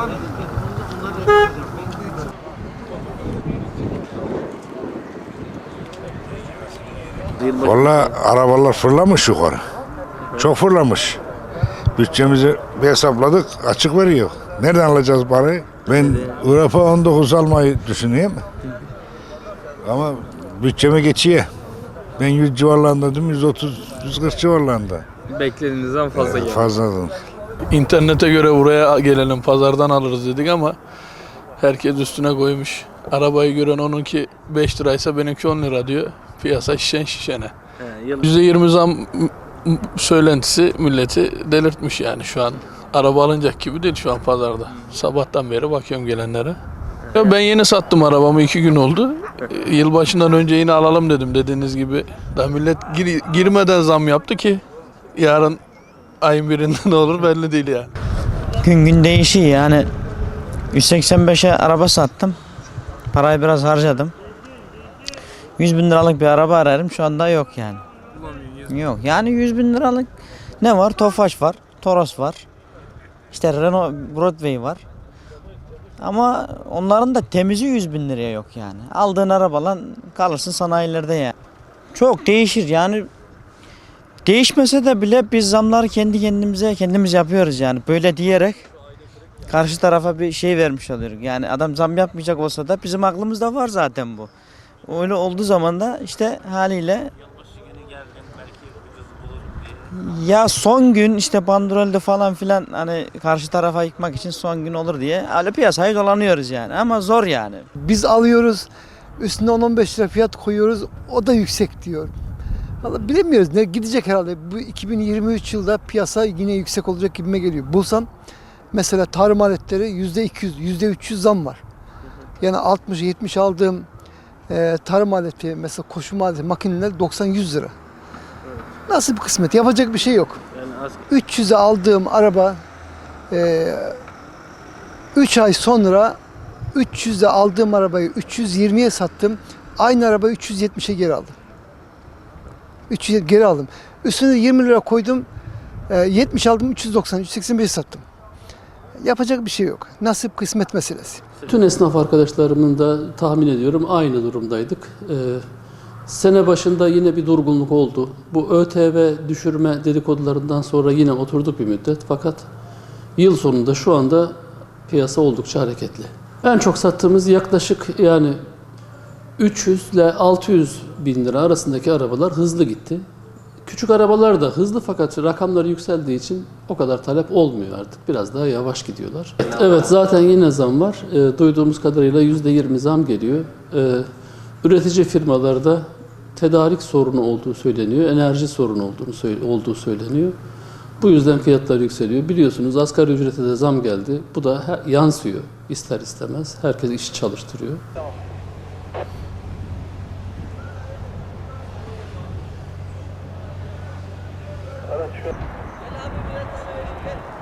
olan Valla arabalar fırlamış yukarı. Çok fırlamış. Bütçemizi bir hesapladık açık veriyor. Nereden alacağız parayı? Ben Europa 19 almayı düşünüyorum. Ama bütçeme geçiyor. Ben 100 civarlarında değil mi? 130, 140 civarlarında. Beklediğinizden fazla ee, geldi. Fazladan. İnternete göre buraya gelelim pazardan alırız dedik ama herkes üstüne koymuş. Arabayı gören onunki 5 liraysa benimki 10 lira diyor. Piyasa şişen şişene. He, yıl- %20 zam söylentisi milleti delirtmiş yani şu an. Araba alınacak gibi değil şu an pazarda. Sabahtan beri bakıyorum gelenlere. Ya ben yeni sattım arabamı iki gün oldu. Ee, Yılbaşından önce yine alalım dedim dediğiniz gibi. Daha millet gir- girmeden zam yaptı ki yarın ayın birinde ne olur belli değil yani. Gün gün değişiyor yani. 185'e araba sattım. Parayı biraz harcadım. 100 bin liralık bir araba ararım şu anda yok yani. Yok yani 100 bin liralık ne var? Tofaş var, Toros var. İşte Renault Broadway var. Ama onların da temizi 100 bin liraya yok yani. Aldığın arabalan kalırsın sanayilerde ya. Çok değişir yani. Değişmese de bile biz zamları kendi kendimize kendimiz yapıyoruz yani. Böyle diyerek karşı tarafa bir şey vermiş oluyoruz. Yani adam zam yapmayacak olsa da bizim aklımızda var zaten bu. Öyle olduğu zaman da işte haliyle ya son gün işte bandrolde falan filan hani karşı tarafa yıkmak için son gün olur diye öyle piyasayı dolanıyoruz yani ama zor yani. Biz alıyoruz, üstüne 10-15 lira fiyat koyuyoruz, o da yüksek diyor. Vallahi bilemiyoruz ne gidecek herhalde. Bu 2023 yılda piyasa yine yüksek olacak gibime geliyor. Bulsam mesela tarım aletleri %200, %300 zam var. Yani 60-70 aldığım e, tarım aleti, mesela koşum aleti, makineler 90-100 lira. Nasıl bir kısmet? Yapacak bir şey yok. Yani az- 300'e aldığım araba 3 ay sonra 300'e aldığım arabayı 320'ye sattım. Aynı arabayı 370'e geri aldım. 300'e geri aldım. Üstüne 20 lira koydum. e, 70 aldım 390, 385 sattım. Yapacak bir şey yok. Nasip kısmet meselesi. Bütün esnaf arkadaşlarımın da tahmin ediyorum aynı durumdaydık. Ee, sene başında yine bir durgunluk oldu. Bu ÖTV düşürme dedikodularından sonra yine oturduk bir müddet. Fakat yıl sonunda şu anda piyasa oldukça hareketli. En çok sattığımız yaklaşık yani 300 ile 600 bin lira arasındaki arabalar hızlı gitti. Küçük arabalar da hızlı fakat rakamları yükseldiği için o kadar talep olmuyor artık. Biraz daha yavaş gidiyorlar. Evet zaten yine zam var. E, duyduğumuz kadarıyla %20 zam geliyor. E, üretici firmalarda tedarik sorunu olduğu söyleniyor. Enerji sorunu olduğunu olduğu söyleniyor. Bu yüzden fiyatlar yükseliyor. Biliyorsunuz asgari ücrete de zam geldi. Bu da yansıyor ister istemez. Herkes iş çalıştırıyor. Mein Name wird aber erkannt.